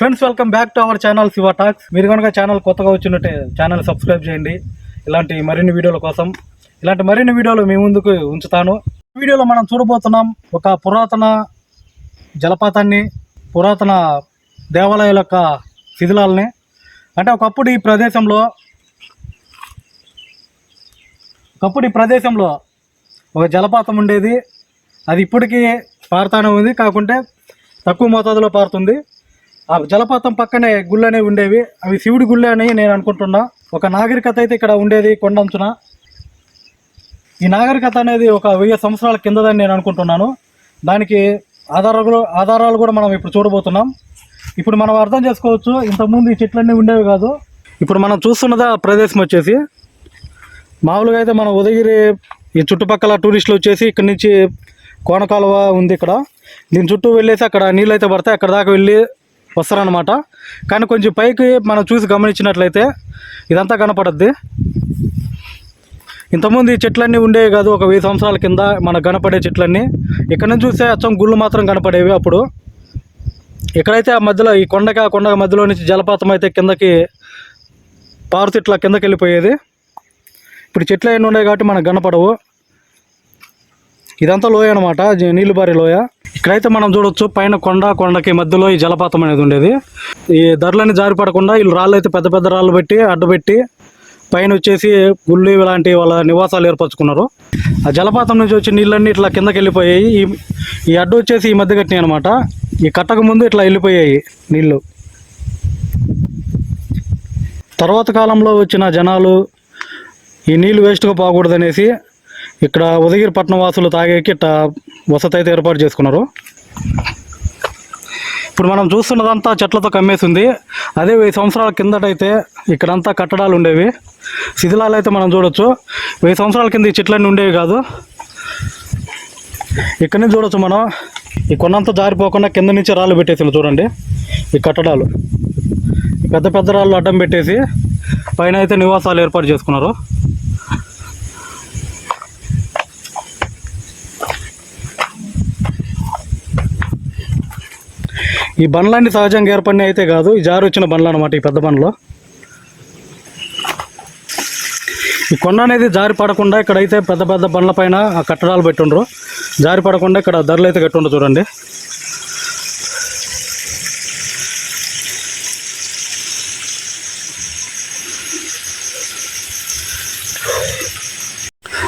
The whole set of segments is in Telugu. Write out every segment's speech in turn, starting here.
Friends welcome back to our channel Siva talks మీరు కనుక ఛానల్ కొత్తగా వచ్చినట్టే ఛానల్ సబ్స్క్రైబ్ చేయండి. ఇలాంటి మరిన్ని వీడియోల కోసం ఇలాంటి మరిన్ని వీడియోలు మీ ముందుకు ఉంచుతాను. వీడియోలో మనం చూడబోతున్నాం ఒక పురాతన జలపాతాన్ని పురాతన దేవాలయాల యొక్క శిథిలాలని. అంటే ఒకప్పుడు ఈ ప్రదేశంలో ఒకప్పుడు ఈ ప్రదేశంలో ఒక జలపాతం ఉండేది. అది ఇప్పటికీ పారుతానే ఉంది. కాకుంటే తక్కువ మోతాదులో పారుతుంది. ఆ జలపాతం పక్కనే గుళ్ళనే ఉండేవి. అవి శివుడి గుళ్ళే అని నేను అనుకుంటున్నా. ఒక నాగరికత అయితే ఇక్కడ ఉండేది కొండంచున. ఈ నాగరికత అనేది ఒక వెయ్యి సంవత్సరాల కిందదని నేను అనుకుంటున్నాను. దానికి ఆధారాలు ఆధారాలు కూడా మనం ఇప్పుడు చూడబోతున్నాం. ఇప్పుడు మనం అర్థం చేసుకోవచ్చు ఇంతకుముందు ఈ చెట్లన్నీ ఉండేవి కాదు. ఇప్పుడు మనం చూస్తున్నది ఆ ప్రదేశం వచ్చేసి మామూలుగా అయితే మనం ఉదయగిరి ఈ చుట్టుపక్కల టూరిస్టులు వచ్చేసి ఇక్కడ నుంచి కోనకాలువ ఉంది ఇక్కడ. దీని చుట్టూ వెళ్ళేసి అక్కడ నీళ్ళు అయితే పడతాయి. అక్కడ దాకా వెళ్ళి వస్తారనమాట కానీ కొంచెం పైకి మనం చూసి గమనించినట్లయితే ఇదంతా కనపడద్ది. ఇంతకుముందు ఈ చెట్లన్నీ ఉండేవి కాదు ఒక వెయ్యి సంవత్సరాల కింద మనకు కనపడే చెట్లన్నీ. ఇక్కడ నుంచి చూస్తే అచ్చం గుళ్ళు మాత్రం కనపడేవి అప్పుడు. ఇక్కడైతే ఆ మధ్యలో ఈ కొండకి ఆ కొండ మధ్యలో నుంచి జలపాతం అయితే కిందకి పారుతిట్ల కిందకి వెళ్ళిపోయేది. ఇప్పుడు చెట్లు అయిన ఉన్నాయి కాబట్టి మనకు కనపడవు. ఇదంతా లోయ అనమాట నీళ్ళు బారి లోయ. ఇక్కడైతే మనం చూడొచ్చు పైన కొండ కొండకి మధ్యలో ఈ జలపాతం అనేది ఉండేది. ఈ ధరలన్నీ జారిపడకుండా వీళ్ళు రాళ్ళు అయితే పెద్ద పెద్ద రాళ్ళు పెట్టి అడ్డుపెట్టి పైన వచ్చేసి గుళ్ళు ఇలాంటి వాళ్ళ నివాసాలు ఏర్పరచుకున్నారు. ఆ జలపాతం నుంచి వచ్చి నీళ్ళన్నీ ఇట్లా కిందకి వెళ్ళిపోయాయి. ఈ ఈ అడ్డు వచ్చేసి ఈ మధ్య కట్టినాయి అనమాట ఈ కట్టక ముందు ఇట్లా వెళ్ళిపోయాయి నీళ్ళు. తర్వాత కాలంలో వచ్చిన జనాలు ఈ నీళ్ళు వేస్ట్గా పోకూడదు అనేసి ఇక్కడ ఉదయగిరి పట్టణ వాసులు తాగేకి ఇట్లా వసతి అయితే ఏర్పాటు చేసుకున్నారు. ఇప్పుడు మనం చూస్తున్నదంతా చెట్లతో కమ్మేసింది. అదే వెయ్యి సంవత్సరాల కిందటైతే ఇక్కడంతా కట్టడాలు ఉండేవి. శిథిలాలు అయితే మనం చూడొచ్చు. వెయ్యి సంవత్సరాల కింద ఈ చెట్లన్నీ ఉండేవి కాదు. ఇక్కడ నుంచి చూడొచ్చు మనం. ఈ కొండంతా జారిపోకుండా కింద నుంచి రాళ్ళు పెట్టేసి చూడండి. ఈ కట్టడాలు. పెద్ద పెద్ద రాళ్ళు అడ్డం పెట్టేసి పైన అయితే నివాసాలు ఏర్పాటు చేసుకున్నారు. ఈ బండ్లన్నీ సహజంగా ఏర్పడిన అయితే కాదు. ఈ జారి వచ్చిన బండ్లు అనమాట ఈ పెద్ద బండ్లు. ఈ కొండ అనేది జారి పడకుండా ఇక్కడైతే పెద్ద పెద్ద బండ్ల పైన ఆ కట్టడాలు పెట్టుండ్రు. జారి పడకుండా ఇక్కడ ధరలు అయితే కట్టుండ్రు చూడండి.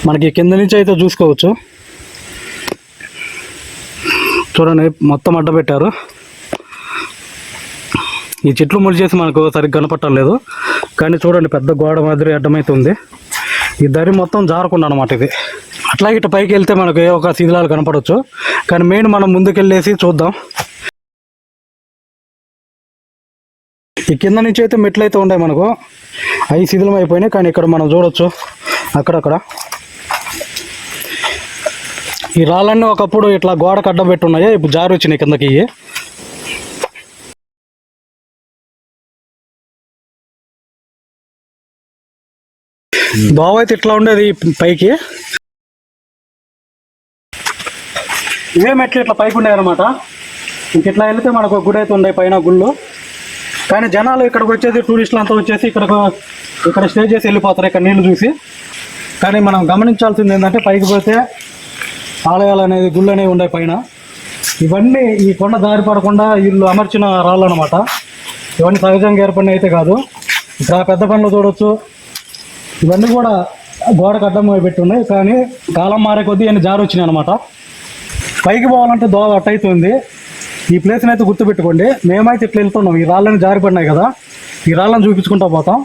మనకి కింద నుంచి అయితే చూసుకోవచ్చు. చూడండి మొత్తం అడ్డ పెట్టారు ఈ చెట్లు ములిచేసి మనకు సరిగ్గా కనపట్టడం లేదు. కానీ చూడండి పెద్ద గోడ మాదిరి అడ్డమైతుంది. ఈ దరి మొత్తం జారకుండా అనమాట ఇది. అట్లా ఇటు పైకి వెళ్తే మనకు ఏ ఒక శిథిలాలు కనపడవచ్చు కానీ మెయిన్ మనం ముందుకెళ్ళేసి చూద్దాం. ఈ కింద నుంచి అయితే మెట్లు అయితే ఉన్నాయి మనకు. అవి శిథిలం అయిపోయినాయి కానీ ఇక్కడ మనం చూడొచ్చు. అక్కడక్కడ. ఈ రాళ్ళన్నీ ఒకప్పుడు ఇట్లా గోడకు అడ్డం పెట్టున్నాయి. ఇప్పుడు జారి వచ్చినాయి కిందకి దోవ అయితే ఇట్లా ఉండేది పైకి. ఇవే మెట్లు ఇట్లా పైకి ఉండేవి అనమాట ఇంక ఇట్లా వెళ్తే మనకు ఒక గుడి అయితే ఉండే పైన గుళ్ళు. కానీ జనాలు ఇక్కడికి వచ్చేసి టూరిస్టులు అంతా వచ్చేసి ఇక్కడ ఇక్కడ స్టే చేసి వెళ్ళిపోతారు ఇక్కడ నీళ్ళు చూసి. కానీ మనం గమనించాల్సింది ఏంటంటే పైకి పోతే ఆలయాలు అనేది గుళ్ళు అనేవి ఉండే పైన. ఇవన్నీ ఈ కొండ దారి పడకుండా వీళ్ళు అమర్చిన రాళ్ళు అనమాట ఇవన్నీ సహజంగా ఏర్పడిన అయితే కాదు. ఇక్కడ పెద్ద పనులు చూడొచ్చు. ఇవన్నీ కూడా గోడకు అడ్డం పెట్టి ఉన్నాయి. కానీ కాలం మారే కొద్దీ ఇవన్నీ జారు వచ్చినాయి అనమాట పైకి పోవాలంటే దోవ అట్టయితుంది ఈ ప్లేస్ని అయితే గుర్తుపెట్టుకోండి. మేమైతే ఇట్లా వెళ్తున్నాం. ఈ రాళ్ళని జారిపడినాయి కదా. ఈ రాళ్ళని చూపించుకుంటా పోతాం.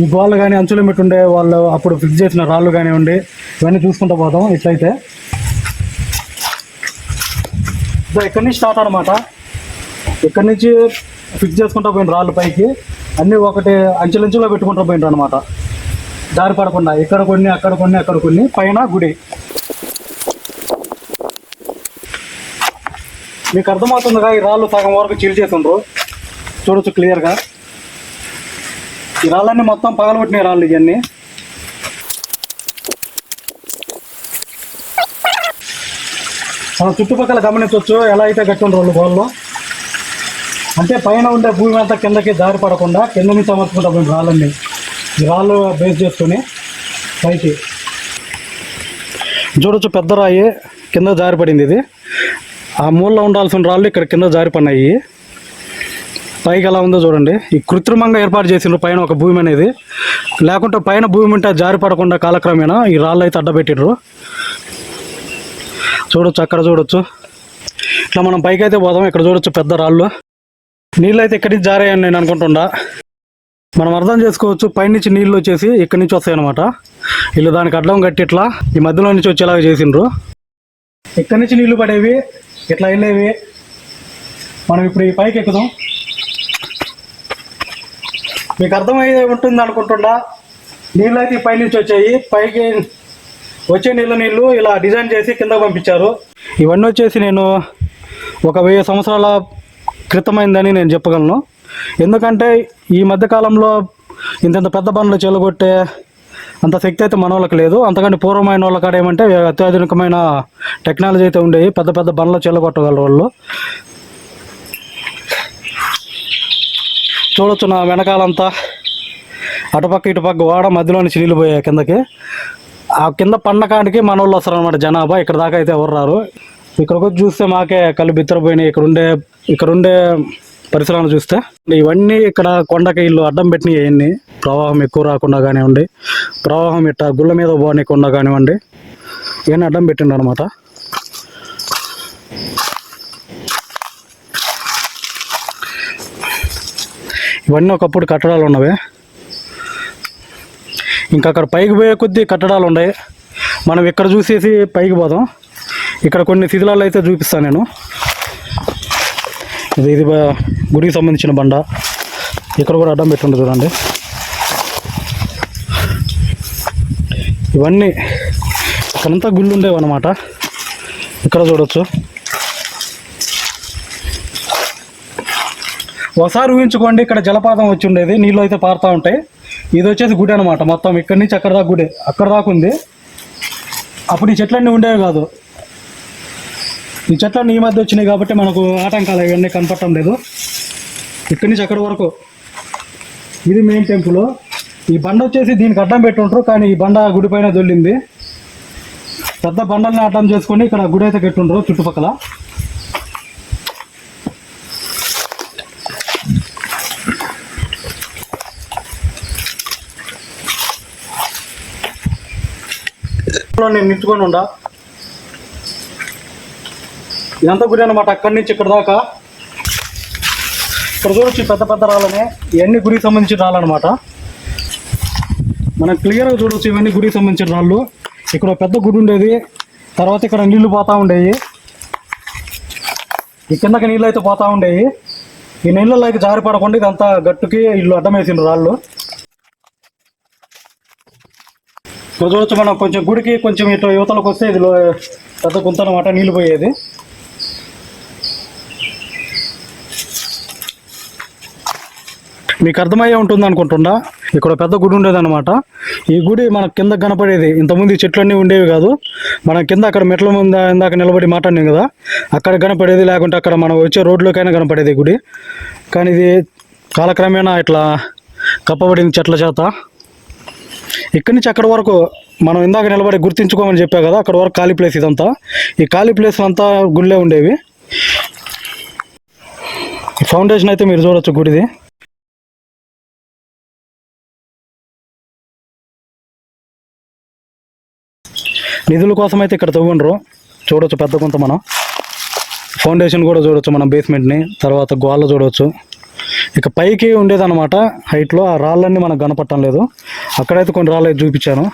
ఈ గోళ్ళు కానీ అంచులు పెట్టుండే వాళ్ళు అప్పుడు ఫిక్స్ చేసిన రాళ్ళు కానివ్వండి ఇవన్నీ చూసుకుంటూ పోతాం ఇట్లయితే. ఇదో ఇక్కడి నుంచి స్టార్ట్ అనమాట ఇక్కడి నుంచి ఫిక్స్ చేసుకుంటా పోయిన రాళ్ళు పైకి? అన్నీ ఒకటి అంచెలంచెలో పెట్టుకుంటూ పోయినారు అనమాట దారి పడకుండా ఇక్కడ కొన్ని అక్కడ కొన్ని అక్కడ కొన్ని పైన గుడి. మీకు అర్థమవుతుందిగా ఈ రాళ్ళు సగం వరకు చీల్చేస్తుండ్రు చూడొచ్చు క్లియర్గా. ఈ రాళ్ళన్నీ మొత్తం పగలగొట్టినాయి రాళ్ళు ఇవన్నీ. మనం చుట్టుపక్కల గమనించవచ్చు ఎలా అయితే కట్టుండ్రు వాళ్ళు గోళ్ళు అంటే పైన ఉండే భూమి అంతా కిందకి దారి పడకుండా కింద నుంచి అమర్చుకుంటాం మేము రాళ్ళని రాళ్ళు బేస్ చేసుకొని పైకి. చూడొచ్చు పెద్ద రాయి కింద జారి పడింది ఇది. ఆ మూలలో ఉండాల్సిన రాళ్ళు ఇక్కడ కింద జారి పడినాయి. పైకి ఎలా ఉందో చూడండి. ఈ కృత్రిమంగా ఏర్పాటు చేసిండ్రు పైన ఒక భూమి అనేది. లేకుంటే పైన భూమి ఉంటే జారి పడకుండా కాలక్రమేణా ఈ రాళ్ళు అయితే అడ్డబెట్టిండ్రు చూడొచ్చు అక్కడ చూడొచ్చు. ఇట్లా మనం పైకి అయితే పోదాం. ఇక్కడ చూడొచ్చు పెద్ద రాళ్ళు. నీళ్ళు అయితే ఇక్కడి నుంచి జారాయని నేను అనుకుంటుండా. మనం అర్థం చేసుకోవచ్చు పైనుంచి నీళ్ళు వచ్చేసి ఇక్కడి నుంచి వస్తాయి అనమాట వీళ్ళు దానికి అడ్డం కట్టి ఇట్లా ఈ మధ్యలో నుంచి వచ్చేలాగా చేసిండ్రు. ఇక్కడి నుంచి నీళ్ళు పడేవి ఇట్లా వెళ్ళేవి మనం ఇప్పుడు ఈ పైకి ఎక్కుదాం. మీకు అర్థమయ్యే ఉంటుంది అనుకుంటుండా. నీళ్ళు అయితే పైనుంచి పై నుంచి వచ్చాయి. పైకి వచ్చే నీళ్ళ నీళ్ళు ఇలా డిజైన్ చేసి కింద పంపించారు. ఇవన్నీ వచ్చేసి నేను ఒక వెయ్యి సంవత్సరాల క్రితమైందని నేను చెప్పగలను. ఎందుకంటే ఈ మధ్యకాలంలో ఇంతంత పెద్ద బండ్లు చెలగొట్టే అంత శక్తి అయితే మన వాళ్ళకి లేదు. అంతకంటే పూర్వమైన వాళ్ళ కాడ ఏమంటే అత్యాధునికమైన టెక్నాలజీ అయితే ఉండేవి. పెద్ద పెద్ద బండ్లు చెలగొట్టగలరు వాళ్ళు. చూడొచ్చు నా వెనకాలంతా. అటుపక్క ఇటుపక్క వాడ మధ్యలో నుంచి నీళ్ళు పోయాయి కిందకి. ఆ కింద పండకానికి మన వాళ్ళు వస్తారు అనమాట జనాభా. ఇక్కడ దాకా అయితే ఎవరు రారు. ఇక్కడికి చూస్తే మాకే కళ్ళు బిత్తరపోయినాయి. ఇక్కడ ఉండే ఇక్కడ ఉండే పరిసరాలను చూస్తే ఇవన్నీ ఇక్కడ కొండకి ఇల్లు అడ్డం పెట్టినవి అవన్నీ ప్రవాహం ఎక్కువ రాకుండా కానివ్వండి ప్రవాహం ఇట్ట గుళ్ళ మీద పోనీయకుండా కానివ్వండి ఇవన్నీ అడ్డం పెట్టిండు అనమాట ఇవన్నీ ఒకప్పుడు కట్టడాలు ఉన్నవి. ఇంకా అక్కడ పైకి పోయే కొద్దీ కట్టడాలు ఉన్నాయి మనం ఇక్కడ చూసేసి పైకి పోదాం. ఇక్కడ కొన్ని శిథిలాలు అయితే చూపిస్తాను నేను. ఇది ఇది గుడికి సంబంధించిన బండ. ఇక్కడ కూడా అడ్డం పెట్టుండే చూడండి. ఇవన్నీ ఇక్కడంతా గుళ్ళు ఉండేవి అనమాట ఇక్కడ చూడొచ్చు. ఒకసారి ఊహించుకోండి ఇక్కడ జలపాతం వచ్చి ఉండేది నీళ్ళు అయితే పారుతూ ఉంటాయి. ఇది వచ్చేసి గుడి అనమాట మొత్తం. ఇక్కడి నుంచి అక్కడ దాకా గుడి అక్కడ దాకా ఉంది. అప్పుడు ఈ చెట్లన్నీ ఉండేవి కాదు. ఈ చెట్లన్నీ ఈ మధ్య వచ్చినాయి కాబట్టి మనకు ఆటంకాలు ఇవన్నీ కనపడటం లేదు. ఇక్కడి నుంచి అక్కడి వరకు ఇది మెయిన్ టెంపుల్ ఈ బండ వచ్చేసి దీనికి అడ్డం పెట్టుంటారు కానీ ఈ బండ గుడి పైన దొల్లింది. పెద్ద బండల్ని అడ్డం చేసుకొని ఇక్కడ గుడి అయితే పెట్టుండ్రు చుట్టుపక్కల. ఇప్పుడు నేను నిట్టుకొని ఉండా. ఇదంతా గుడి అనమాట అక్కడి నుంచి ఇక్కడ దాకా. ఇక్కడ చూడొచ్చు పెద్ద పెద్ద రాళ్ళనే. ఇవన్నీ గుడికి సంబంధించిన రాళ్ళు అనమాట మనం క్లియర్గా చూడొచ్చు ఇవన్నీ గుడికి సంబంధించిన రాళ్ళు. ఇక్కడ పెద్ద గుడి ఉండేది. తర్వాత ఇక్కడ నీళ్ళు పోతూ ఉండేవి. ఈ కిందకి నీళ్ళు అయితే పోతూ ఉండేవి. ఈ నీళ్ళలో అయితే జారి పడకుండా ఇదంతా గట్టుకి ఇల్లు అడ్డం రాళ్ళు. ఇక్కడ చూడొచ్చు మనం కొంచెం గుడికి కొంచెం ఇటు యువతలకు వస్తే ఇది పెద్ద గుంత అనమాట నీళ్ళు పోయేది. మీకు అర్థమయ్యే ఉంటుంది అనుకుంటుండా ఇక్కడ పెద్ద గుడి ఉండేది అనమాట ఈ గుడి మన కింద కనపడేది. ఇంతకుముందు చెట్లన్నీ ఉండేవి కాదు. మనం కింద అక్కడ మెట్ల ముందు ఇందాక నిలబడి మాట్లాడినాం కదా అక్కడ కనపడేది లేకుంటే అక్కడ మనం వచ్చే రోడ్లోకైనా కనపడేది గుడి. కానీ ఇది కాలక్రమేణా ఇట్లా కప్పబడింది చెట్ల చేత. ఇక్కడి నుంచి అక్కడ వరకు మనం ఇందాక నిలబడి గుర్తించుకోమని చెప్పా కదా అక్కడ వరకు ఖాళీ ప్లేస్ ఇదంతా. ఈ ఖాళీ ప్లేస్ అంతా గుళ్ళే ఉండేవి. ఫౌండేషన్ అయితే మీరు చూడొచ్చు గుడిది. నిధుల కోసం అయితే ఇక్కడ తవ్వుండ్రు. చూడొచ్చు పెద్ద కొంత మనం. ఫౌండేషన్ కూడా చూడొచ్చు మనం బేస్మెంట్ని తర్వాత గోళ్ళ చూడవచ్చు ఇక పైకి ఉండేదన్నమాట హైట్లో ఆ రాళ్ళన్నీ మనకు కనపట్టడం లేదు. అక్కడైతే కొన్ని రాళ్ళు అయితే చూపించాను.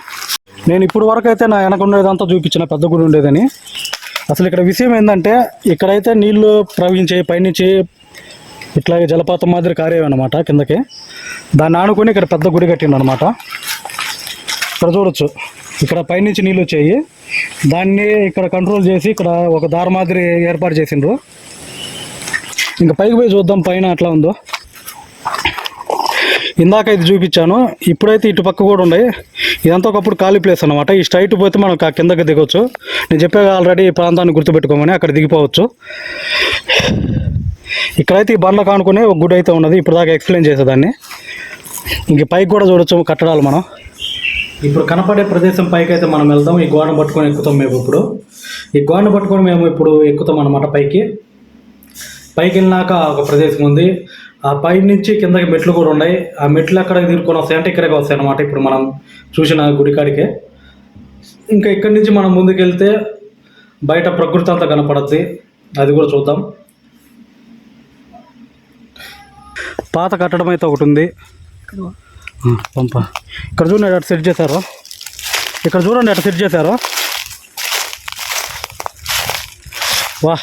నేను ఇప్పుడు వరకు అయితే నా వెనక ఉండేదంతా చూపించిన పెద్ద గుడి ఉండేదని. అసలు ఇక్కడ విషయం ఏంటంటే ఇక్కడైతే నీళ్ళు ప్రవహించే పైనుంచి ఇట్లాగే జలపాతం మాదిరి కారేవి అనమాట కిందకి. దాన్ని ఆనుకొని ఇక్కడ పెద్ద గుడి కట్టిండు అనమాట ఇక్కడ చూడొచ్చు. ఇక్కడ పైనుంచి నీళ్ళు వచ్చాయి. దాన్ని ఇక్కడ కంట్రోల్ చేసి ఇక్కడ ఒక దారి మాదిరి ఏర్పాటు చేసిండ్రు. ఇంకా పైకి పోయి చూద్దాం పైన అట్లా ఉందో. ఇందాక ఇది చూపించాను. ఇప్పుడైతే ఇటు పక్క కూడా ఉన్నాయి. ఇదంతా ఒకప్పుడు ఖాళీ ప్లేస్ అనమాట ఈ స్ట్రైట్ పోతే మనం కిందకి దిగొచ్చు. నేను చెప్పాక ఆల్రెడీ ఈ ప్రాంతాన్ని గుర్తుపెట్టుకోమని అక్కడ దిగిపోవచ్చు. ఇక్కడైతే ఈ బండ్ల కానుకునే ఒక గుడి అయితే ఉన్నది. ఇప్పుడు దాకా ఎక్స్ప్లెయిన్ చేసేదాన్ని. ఇంక పైకి కూడా చూడొచ్చు కట్టడాలు మనం. ఇప్పుడు కనపడే ప్రదేశం పైకి అయితే మనం వెళ్దాం. ఈ గోడను పట్టుకొని ఎక్కుతాం మేము ఇప్పుడు. ఈ గోడను పట్టుకొని మేము ఇప్పుడు ఎక్కుతాం అనమాట పైకి. పైకి వెళ్ళినాక ఒక ప్రదేశం ఉంది. ఆ పై నుంచి కిందకి మెట్లు కూడా ఉన్నాయి. ఆ మెట్లు అక్కడ తీరుకొని వస్తాయి అంటే ఇక్కడికి వస్తాయి అనమాట ఇప్పుడు మనం చూసిన గుడికాడికే. ఇంకా ఇక్కడి నుంచి మనం ముందుకెళ్తే బయట ప్రకృతి అంతా కనపడద్ది. అది కూడా చూద్దాం. పాత కట్టడం అయితే ఒకటి ఉంది. పంప. ఇక్కడ చూడండి అటు సెట్ చేశారు. ఇక్కడ చూడండి అటు సెట్ చేశారు. వా.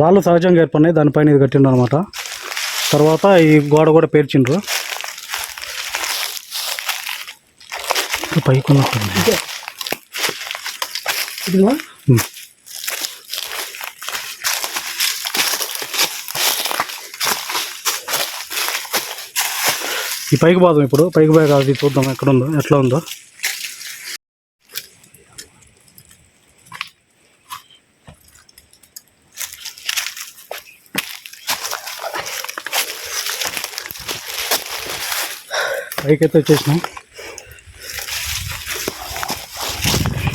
రాళ్ళు సహజంగా ఏర్పడినాయి దానిపైన ఇది కట్టిండ్రు అనమాట తర్వాత ఈ గోడ కూడా పేర్చిండ్రు. పైకి. ఈ పైకి పోదాం ఇప్పుడు. పైకి పోయి అది చూద్దాం ఎక్కడ ఉందో ఎట్లా ఉందో. పైకి అయితే వచ్చేసినాం.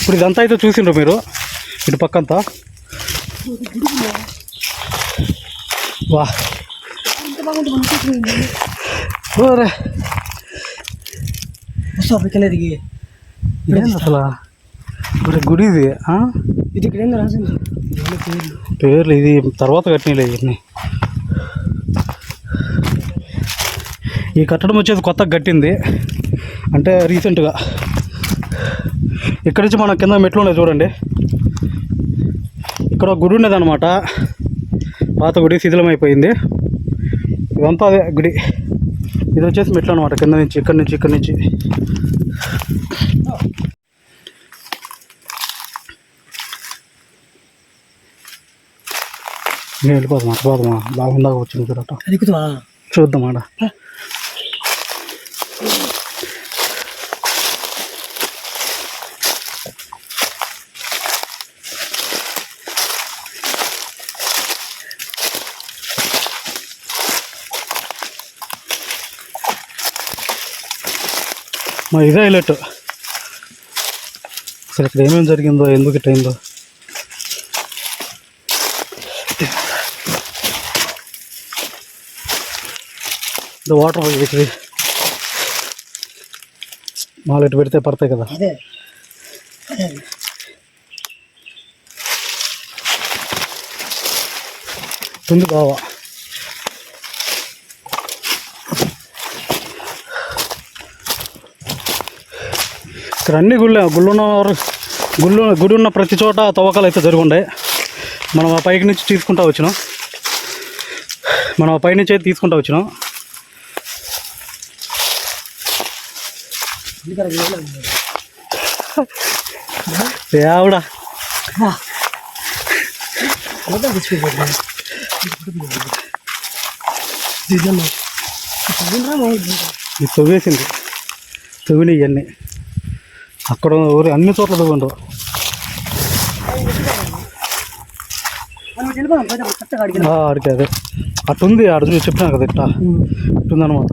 ఇప్పుడు ఇదంతా అయితే చూసిండ్రు మీరు. ఇటు పక్కంతా. వా. అసలు? ఒరే గుడి ఇది? ఇది పేర్లు. ఇది తర్వాత కట్టినలే ఇవన్నీ. ఈ కట్టడం వచ్చేసి కొత్తగా కట్టింది. అంటే రీసెంట్గా ఇక్కడి నుంచి మన కింద మెట్లు ఉన్నాయి చూడండి. ఇక్కడ గుడి ఉన్నది అనమాట పాత గుడి శిథిలమైపోయింది. ఇదంతా అదే గుడి. ఇది వచ్చేసి మెట్లు అనమాట కింద నుంచి ఇక్కడి నుంచి ఇక్కడి నుంచి. వెళ్ళిపోదామా పోదామా బాగుందాక వచ్చింది చూడట? అది మా ఇదే హైలైట్. అసలు ఇక్కడ ఏమేమి జరిగిందో ఎందుకు ఇట్ అయిందో. ఇది వాటర్ పోయి మాలు ఇటు పెడితే పడతాయి కదా. ఉంది బావ ఇక్కడ అన్ని గుళ్ళు గుళ్ళు ఉన్న వారు- గుళ్ళు గుడి ఉన్న ప్రతి చోట తవ్వకాలు అయితే జరుగుండే. మనం ఆ పైకి నుంచి తీసుకుంటా వచ్చినాం. మనం ఆ పై నుంచి అయితే తీసుకుంటా వచ్చినాం. ఇది తవ్వేసింది. తవ్విన ఇవన్నీ. అక్కడ ఊరి అన్ని చోట్ల తవ్వండు ఆడికి అదే. అటుంది ఆడ చెప్పినా కదా ఇట్లా ఇట్టుందనమాట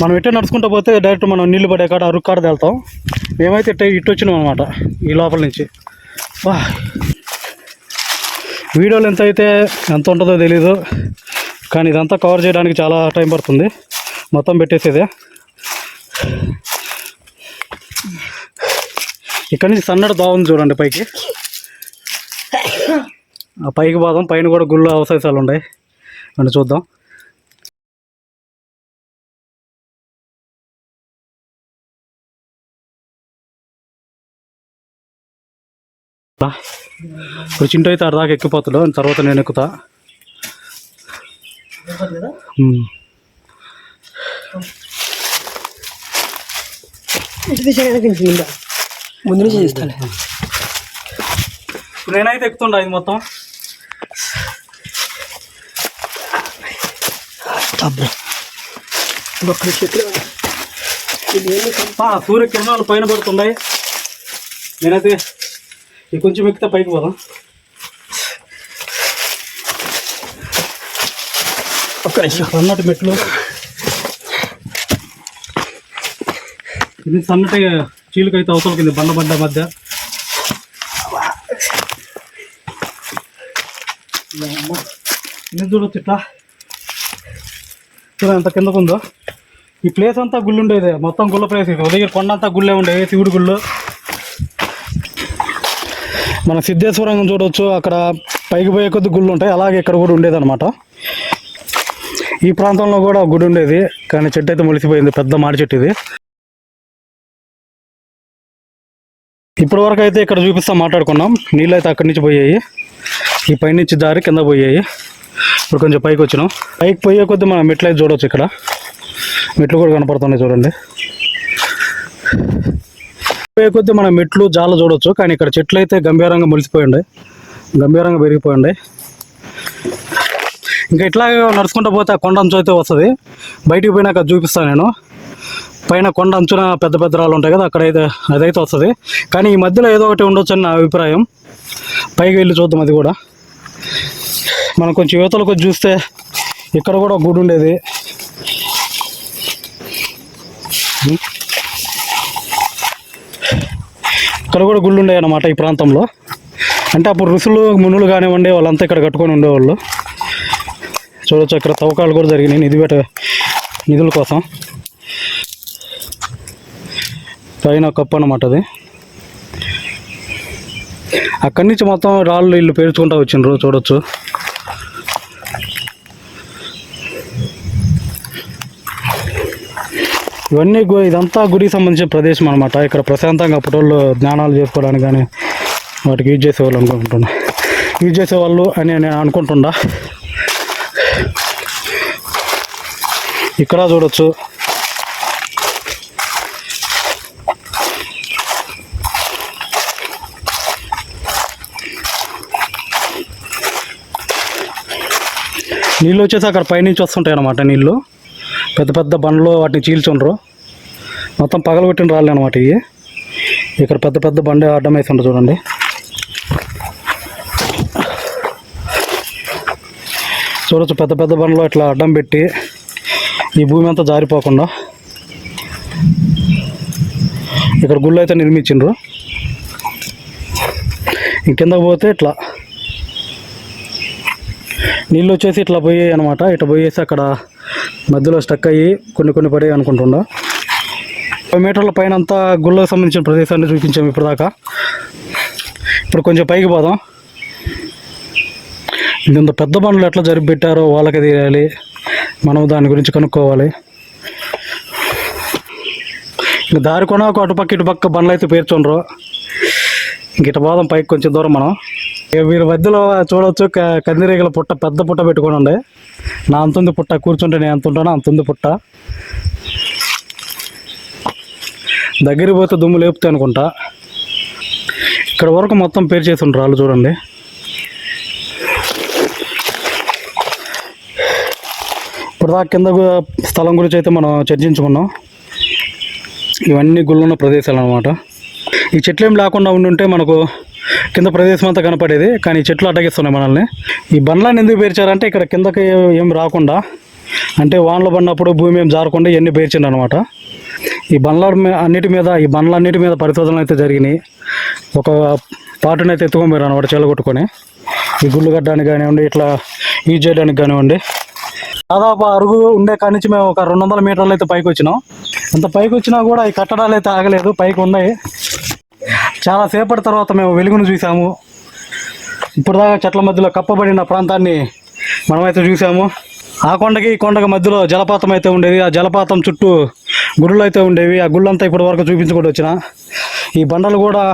మనం ఇట్టే నడుచుకుంటూ పోతే డైరెక్ట్ మనం నీళ్ళు పడే కాడ అరుకు కాడ వెళ్తాం మేమైతే ఇట్ట ఇటు వచ్చినాం అనమాట ఈ లోపల నుంచి. వా వీడియోలు ఎంత అయితే ఎంత ఉంటుందో తెలీదు కానీ ఇదంతా కవర్ చేయడానికి చాలా టైం పడుతుంది. మొత్తం పెట్టేసేదే. ఇక్కడ నుంచి సన్నడ దావుంది చూడండి పైకి. ఆ పైకి పోదాం పైన కూడా గుళ్ళు అవశేషాలు ఉన్నాయి. అని చూద్దాం. ఇప్పుడు చింటూ అయితే ఆడ దాకా ఎక్కిపోతాడు. తర్వాత నేను ఎక్కుతా. కదా ముందు నుంచి చేస్తాను నేనైతే ఎక్కుతుండా ఇది మొత్తం? ఇది సూర్యకిరణాలు పైన పడుతున్నాయి. నేనైతే ఈ కొంచెం ఎక్కితే పైకి పోదాం. ఒక్క నిమిషం. సన్నటి మెట్లు. ఇది సన్నటి చీలుకైతే అవతల కింద బండబడ్డ బండ మధ్య. ఇది చూడొచ్చు ఇట్లా చూడ ఎంత కిందకు ఉందో. ఈ ప్లేస్ అంతా గుళ్ళు ఉండేది మొత్తం గుళ్ళ ప్లేస్ ఇది. ఉదయం కొండ అంతా గుళ్ళే ఉండేది శివుడి గుళ్ళు. మన సిద్ధేశ్వరం చూడొచ్చు అక్కడ పైకి పోయే కొద్ది గుళ్ళు ఉంటాయి అలాగే ఇక్కడ కూడా ఉండేది ఈ ప్రాంతంలో కూడా గుడి ఉండేది కానీ చెట్టు అయితే మొలిసిపోయింది పెద్ద మాడి చెట్టు ఇది. ఇప్పటి వరకు అయితే ఇక్కడ చూపిస్తా మాట్లాడుకున్నాం. నీళ్ళు అయితే అక్కడి నుంచి పోయాయి. ఈ పైనుంచి దారి కింద పోయాయి. ఇప్పుడు కొంచెం పైకి వచ్చినాం. పైకి పోయే కొద్దీ మనం మెట్లు అయితే చూడవచ్చు ఇక్కడ. మెట్లు కూడా కనపడుతున్నాయి చూడండి. పోయే కొద్దీ మనం మెట్లు జాల చూడవచ్చు కానీ ఇక్కడ చెట్లు అయితే గంభీరంగా మొలిసిపోయి గంభీరంగా పెరిగిపోయిండే ఇంకా ఇట్లాగే నడుచుకుంటూ పోతే ఆ కొండ అంచు అయితే వస్తుంది. బయటికి పోయినాక చూపిస్తాను నేను. పైన కొండ అంచున పెద్ద పెద్ద రాళ్ళు ఉంటాయి కదా అక్కడైతే అదైతే వస్తుంది. కానీ ఈ మధ్యలో ఏదో ఒకటి ఉండొచ్చు అని నా అభిప్రాయం. పైకి వెళ్ళి చూద్దాం అది కూడా. మనం కొంచెం యువతలకు కొంచెం చూస్తే ఇక్కడ కూడా ఒక గుడి ఉండేది. ఇక్కడ కూడా గుళ్ళు ఉండేవి అన్నమాట ఈ ప్రాంతంలో. అంటే అప్పుడు ఋషులు మునులు కానివ్వండి వాళ్ళంతా ఇక్కడ కట్టుకొని ఉండేవాళ్ళు. చూడొచ్చు అక్కడ తవ్వకాలు కూడా జరిగినాయి. నిధి పెట్ట నిధుల కోసం. పైన కప్పు అనమాట అది. అక్కడి నుంచి మొత్తం రాళ్ళు ఇల్లు పేర్చుకుంటా వచ్చిండ్రు చూడొచ్చు. ఇవన్నీ గు- ఇదంతా గుడికి సంబంధించిన ప్రదేశం అనమాట ఇక్కడ ప్రశాంతంగా అప్పటోళ్ళు జ్ఞానాలు చేసుకోవడానికి కానీ వాటికి యూజ్ చేసేవాళ్ళు అనుకుంటున్నా. యూజ్ చేసేవాళ్ళు అని నేను అనుకుంటుండా ఇక్కడ చూడొచ్చు. నీళ్ళు వచ్చేసి అక్కడ పైనుంచి వస్తుంటాయి అన్నమాట నీళ్ళు. పెద్ద పెద్ద బండ్లు వాటిని చీల్చుండ్రు. మొత్తం పగలగొట్టిన రాళ్ళు అనమాట ఇవి ఇక్కడ పెద్ద పెద్ద బండి అడ్డం వేసి చూడండి. చూడొచ్చు పెద్ద పెద్ద బండ్లు ఇట్లా అడ్డం పెట్టి ఈ భూమి అంతా జారిపోకుండా. ఇక్కడ గుళ్ళు అయితే నిర్మించిండ్రు. ఇంకిందకు పోతే ఇట్లా నీళ్ళు వచ్చేసి ఇట్లా పోయాయి అనమాట ఇట్లా పోయేసి అక్కడ మధ్యలో స్టక్ అయ్యి కొన్ని కొన్ని పడే అనుకుంటుండా. ముప్పై మీటర్ల పైన అంతా గుళ్ళకు సంబంధించిన ప్రదేశాన్ని చూపించాము ఇప్పుడు దాకా ఇప్పుడు కొంచెం పైకి పోదాం. ఇంత పెద్ద బండ్లు ఎట్లా జరిపి పెట్టారో వాళ్ళకి తెలియాలి. మనం దాని గురించి కనుక్కోవాలి. ఇంకా దారి కొన ఒక అటుపక్క ఇటుపక్క బండ్లు అయితే పేర్చుండ్రు. ఇంక ఇటు పోదాం పైకి కొంచెం దూరం మనం. వీరి మధ్యలో చూడవచ్చు క- కందిరీగల పుట్ట పెద్ద పుట్ట పెట్టుకొని నా అంతుంది పుట్ట కూర్చుంటే నేను ఎంత ఉంటానో అంతుంది పుట్ట. దగ్గరికి పోతే దుమ్ము లేపుతే అనుకుంటా. ఇక్కడ వరకు మొత్తం పేరు చేసి ఉంటారు వాళ్ళు చూడండి. ఇప్పుడు దాకా కింద స్థలం గురించి అయితే మనం చర్చించుకున్నాం. ఇవన్నీ గుళ్ళున్న ప్రదేశాలు అనమాట ఈ చెట్లు ఏం లేకుండా ఉండుంటే మనకు కింద ప్రదేశం అంతా కనపడేది కానీ ఈ చెట్లు అడ్డగిస్తున్నాయి మనల్ని. ఈ బండ్లను ఎందుకు పేర్చారంటే ఇక్కడ కిందకి ఏం రాకుండా అంటే వానలు పడినప్పుడు భూమి ఏం జారకుండా ఇవన్నీ పేర్చిండు అనమాట ఈ బండ్ల అన్నిటి మీద ఈ బండ్లన్నిటి మీద పరిశోధనలు అయితే జరిగినాయి. ఒక పాటను అయితే ఎత్తుకొని పోయారు అనమాట చెలగొట్టుకొని ఈ గుళ్ళు కట్టడానికి కానివ్వండి ఇట్లా యూజ్ చేయడానికి కానివ్వండి. దాదాపు అరుగు ఉండే కాడి నుంచి మేము ఒక రెండు వందల మీటర్లు అయితే పైకి వచ్చినాం అంత పైకి వచ్చినా కూడా ఈ కట్టడాలు అయితే ఆగలేదు పైకి ఉన్నాయి. చాలా సేపటి తర్వాత మేము వెలుగును చూసాము ఇప్పుడు దాకా చెట్ల మధ్యలో కప్పబడిన ప్రాంతాన్ని మనమైతే చూసాము ఆ కొండకి ఈ కొండకి మధ్యలో జలపాతం అయితే ఉండేది. ఆ జలపాతం చుట్టూ గుళ్ళు అయితే ఉండేవి. ఆ గుళ్ళంతా ఇప్పటి వరకు చూపించుకుంటూ వచ్చిన. ఈ బండలు కూడా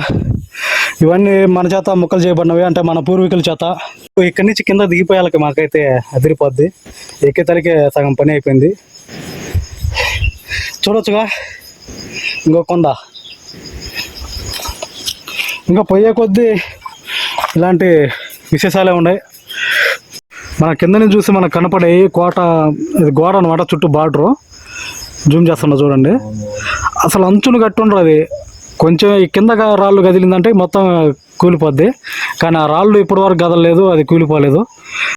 ఇవన్నీ మన చేత ముక్కలు చేయబడినవి. అంటే మన పూర్వీకుల చేత. ఇక్కడి నుంచి కింద దిగిపోయాలకి మాకైతే అదిరిపోద్ది. ఎక్కే తలకే సగం పని అయిపోయింది. చూడొచ్చుగా? ఇంకో కొండ. ఇంకా పోయే కొద్దీ ఇలాంటి విశేషాలే ఉన్నాయి. మన కింద నుంచి చూసి మనకు కనపడే కోట ఇది గోడ అనమాట చుట్టూ బార్డరు. జూమ్ చేస్తున్నా చూడండి. అసలు అంచును గట్టి ఉండరు అది. కొంచెం ఈ కిందగా రాళ్ళు కదిలిందంటే మొత్తం కూలిపోద్ది. కానీ ఆ రాళ్ళు ఇప్పటి వరకు కదలలేదు అది కూలిపోలేదు.